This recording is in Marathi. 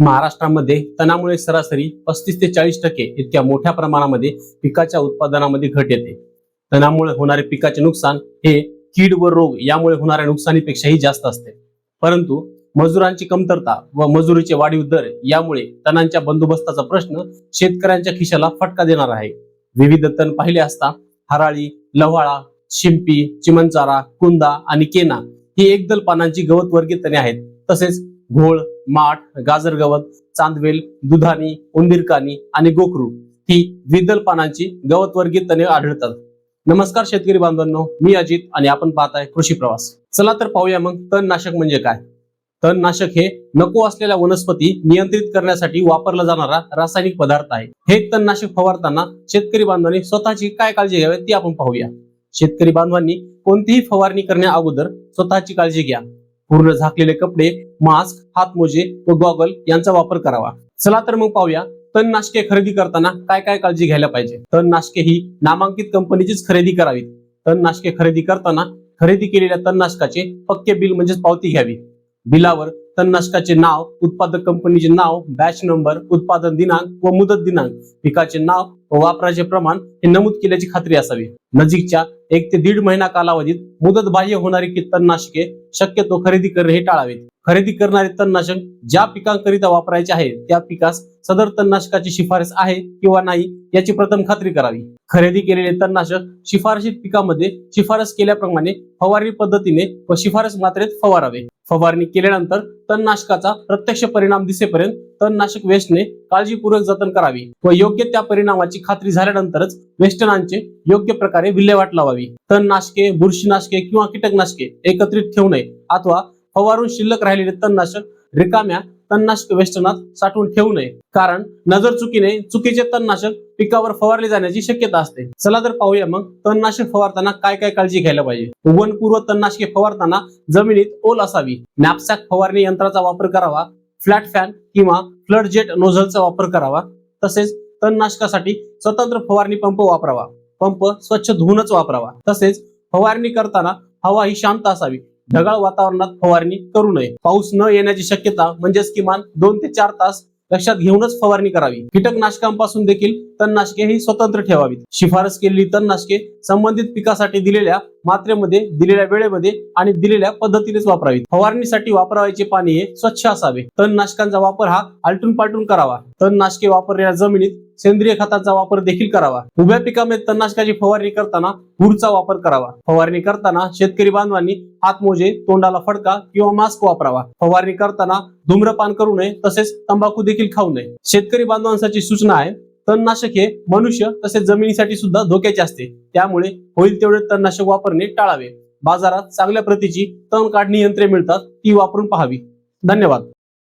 महाराष्ट्रामध्ये तणामुळे सरासरी पस्तीस ते चाळीस टक्के इतक्या मोठ्या प्रमाणामध्ये पिकाच्या उत्पादनामध्ये घट येते. तणामुळे होणारे पिकाचे नुकसान हे कीड व रोग यामुळे होणाऱ्या नुकसानीपेक्षाही जास्त असते. परंतु मजुरांची कमतरता व मजुरीचे वाढीव दर यामुळे तणांच्या बंदोबस्ताचा प्रश्न शेतकऱ्यांच्या खिशाला फटका देणार आहे. विविध तण पाहिले असता हराळी लव्हाळा शिंपी चिमणचारा कुंदा आणि केना ही एकदल पानांची गवत वर्गीय तणे आहेत. तसेच घोळ माठ गाजर गवत चांदवेल दुधानी उंदीरकानी आणि गोकरू ही द्विदल पानांची गवत वर्गीय तणे आढळतात. नमस्कार शेतकरी बांधवांनो मी अजित आणि आपण पाहताय कृषी प्रवास. चला तर पाहूया मग तणनाशक म्हणजे काय? तणनाशक हे नको असलेल्या वनस्पती नियंत्रित करण्यासाठी वापरला जाणारा रासायनिक पदार्थ आहे. हे तणनाशक फवारताना शेतकरी बांधवांनी स्वतःची काय काळजी घ्यावी ती आपण पाहूया. शेतकरी बांधवांनी कोणतीही फवारणी करण्या अगोदर स्वतःची काळजी घ्या. पूर्ण झाकलेले कपडे मास्क हातमोजे व गॉगल यांचा वापर करावा. चला तर मग पाहूया तणनाशके खरेदी करताना काय काय काळजी घ्यायला पाहिजे? तणनाशके ही नामांकित कंपनीचीच खरेदी करावी तणनाशके खरेदी करताना खरेदी केलेल्या तणनाशकाचे पक्के बिल म्हणजेच पावती घ्यावी. बिलावर तणनाशकाचे नाव उत्पादक कंपनीचे नाव बॅच नंबर उत्पादन दिनांक व मुदत दिनांक पिकाचे नाव वापराचे प्रमाण हे नमूद केल्याची खात्री असावी. नजीकच्या एक ते दीड महिना कालावधीत मुदत बाह्य होणारी की तणनाशके शक्यतो खरेदी करणे हे टाळावेत. खरेदी करणारे तणनाशक ज्या पिकांकरिता वापरायचे आहे त्या पिकास सदर तणनाशकाची शिफारस आहे किंवा नाही याची प्रथम खात्री करावी. खरेदी केलेले तणनाशक शिफारशीत पिकामध्ये शिफारस केल्याप्रमाणे फवारणी पद्धतीने व शिफारस मात्रेत फवारावे. फवारणी केल्यानंतर तणनाशकाचा प्रत्यक्ष परिणाम दिसेपर्यंत तणनाशक वेस्टने काळजीपूर्वक जतन करावी व योग्य त्या परिणामाची खात्री झाल्यानंतरच वेस्टनांचे योग्य प्रकारे विल्हेवाट लावावी. तणनाशके बुरशीनाशके किंवा कीटकनाशके एकत्रित ठेवू नये अथवा फवारून शिल्लक राहिलेले तणनाशक रिकाम्या तणनाशक वेस्टनात साठवून ठेवू नये. कारण नजर चुकीने चुकीचे तणनाशक पिकावर फवारले जाण्याची शक्यता असते. चला तर पाहूया मग तणनाशक फवारताना काय काय काळजी घ्यायला पाहिजे? उगवणपूर्व तणनाशके फवारताना जमिनीत ओल असावी. नॅपसॅक फवारणी यंत्राचा वापर करावा. फ्लॅट फॅन किंवा फ्लड जेट नोझलचा वापर करावा. तसेच तणनाशकासाठी स्वतंत्र फवारणी पंप वापरावा. पंप स्वच्छ धुवूनच वापरावा. तसेच फवारणी करताना हवा ही शांत असावी. ढगाळ वातावरणात फवारणी करू नये. पाऊस न येण्याची शक्यता म्हणजेच किमान दोन ते चार तास लक्षात घेऊनच फवारणी करावी. कीटकनाशकांपासून देखील तणनाशके ही स्वतंत्र ठेवावीत. शिफारस केलेली तणनाशके संबंधित पिकासाठी दिलेल्या मात्रेमध्ये दिलेल्या वेळेमध्ये आणि दिलेल्या पद्धतीनेच वापरावी. फवारणीसाठी वापरावयाचे पाणी हे स्वच्छ असावे. तणनाशकांचा वापर हा आलटून पालटून करावा. तणनाशके वापरलेल्या जमिनीत सेंद्रिय खताचा वापर देखील करावा. उभ्या पिकामध्ये तणनाशकाची फवारणी करताना हुरचा वापर करावा. फवारणी करताना शेतकरी बांधवांनी हातमोजे तोंडाला फडका किंवा मास्क वापरावा. फवारणी करताना धूम्रपान करू नये तसेच तंबाखू देखील खाऊ नये. शेतकरी बांधवांसाठी सूचना आहे तणनाशक हे मनुष्य तसेच जमिनीसाठी सुद्धा धोक्याचे असते. त्यामुळे होईल तेवढे तणनाशक वापरणे टाळावे. बाजारात चांगल्या प्रतीची तण काढणी यंत्रे मिळतात ती वापरून पाहावी. धन्यवाद.